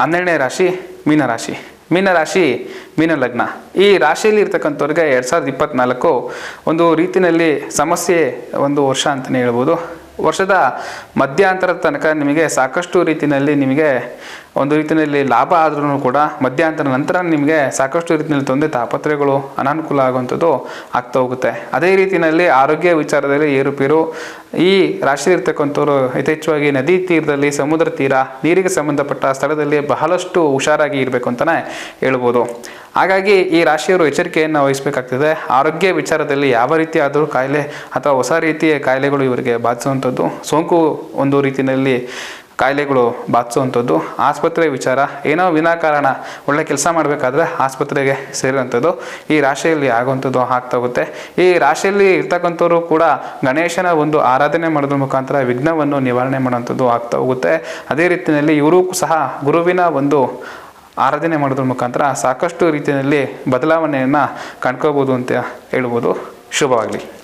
ಹನ್ನೆರಡನೇ ರಾಶಿ ಮೀನರಾಶಿ ಮೀನರಾಶಿ ಮೀನ ಲಗ್ನ. ಈ ರಾಶಿಯಲ್ಲಿ ಇರ್ತಕ್ಕಂಥವ್ರಿಗೆ ಎರಡು ಸಾವಿರದ ಇಪ್ಪತ್ತ್ನಾಲ್ಕು ಒಂದು ರೀತಿಯಲ್ಲಿ ಸಮಸ್ಯೆ ಒಂದು ವರ್ಷ ಅಂತಲೇ ಹೇಳ್ಬೋದು. ವರ್ಷದ ಮಧ್ಯಾಂತರದ ತನಕ ನಿಮಗೆ ಸಾಕಷ್ಟು ರೀತಿಯಲ್ಲಿ ನಿಮಗೆ ಒಂದು ರೀತಿಯಲ್ಲಿ ಲಾಭ ಆದ್ರೂ ಕೂಡ ಮಧ್ಯಾಂತರ ನಂತರ ನಿಮಗೆ ಸಾಕಷ್ಟು ರೀತಿಯಲ್ಲಿ ತೊಂದರೆ ತಾಪತ್ರೆಗಳು ಅನಾನುಕೂಲ ಆಗುವಂಥದ್ದು ಆಗ್ತಾ ಹೋಗುತ್ತೆ. ಅದೇ ರೀತಿಯಲ್ಲಿ ಆರೋಗ್ಯ ವಿಚಾರದಲ್ಲಿ ಏರುಪೇರು ಈ ರಾಶಿ ಇರ್ತಕ್ಕಂಥವ್ರು ಯಥೇಚ್ಛವಾಗಿ ನದಿ ತೀರದಲ್ಲಿ, ಸಮುದ್ರ ತೀರ, ನೀರಿಗೆ ಸಂಬಂಧಪಟ್ಟ ಸ್ಥಳದಲ್ಲಿ ಬಹಳಷ್ಟು ಹುಷಾರಾಗಿ ಇರಬೇಕು ಅಂತಲೇ ಹೇಳ್ಬೋದು. ಹಾಗಾಗಿ ಈ ರಾಶಿಯವರು ಎಚ್ಚರಿಕೆಯನ್ನು ವಹಿಸಬೇಕಾಗ್ತದೆ. ಆರೋಗ್ಯ ವಿಚಾರದಲ್ಲಿ ಯಾವ ರೀತಿಯಾದರೂ ಕಾಯಿಲೆ ಅಥವಾ ಹೊಸ ರೀತಿಯ ಕಾಯಿಲೆಗಳು ಇವರಿಗೆ ಬಾಧಿಸುವಂಥದ್ದು, ಸೋಂಕು ಒಂದು ರೀತಿಯಲ್ಲಿ ಕಾಯಿಲೆಗಳು ಬಾಧಿಸುವಂಥದ್ದು ಆಸ್ಪತ್ರೆ ವಿಚಾರ, ಏನೋ ವಿನಾಕಾರಣ, ಒಳ್ಳೆ ಕೆಲಸ ಮಾಡಬೇಕಾದ್ರೆ ಆಸ್ಪತ್ರೆಗೆ ಸೇರುವಂಥದ್ದು ಈ ರಾಶಿಯಲ್ಲಿ ಆಗುವಂಥದ್ದು ಆಗ್ತಾ ಹೋಗುತ್ತೆ. ಈ ರಾಶಿಯಲ್ಲಿ ಇರ್ತಕ್ಕಂಥವ್ರು ಕೂಡ ಗಣೇಶನ ಒಂದು ಆರಾಧನೆ ಮಾಡೋದ್ರ ಮುಖಾಂತರ ವಿಘ್ನವನ್ನು ನಿವಾರಣೆ ಮಾಡುವಂಥದ್ದು ಆಗ್ತಾ ಹೋಗುತ್ತೆ. ಅದೇ ರೀತಿಯಲ್ಲಿ ಇವರು ಸಹ ಗುರುವಿನ ಒಂದು ಆರಾಧನೆ ಮಾಡೋದ್ರ ಮುಖಾಂತರ ಸಾಕಷ್ಟು ರೀತಿಯಲ್ಲಿ ಬದಲಾವಣೆಯನ್ನು ಕಂಡ್ಕೋಬೋದು ಅಂತ ಹೇಳ್ಬೋದು. ಶುಭವಾಗಲಿ.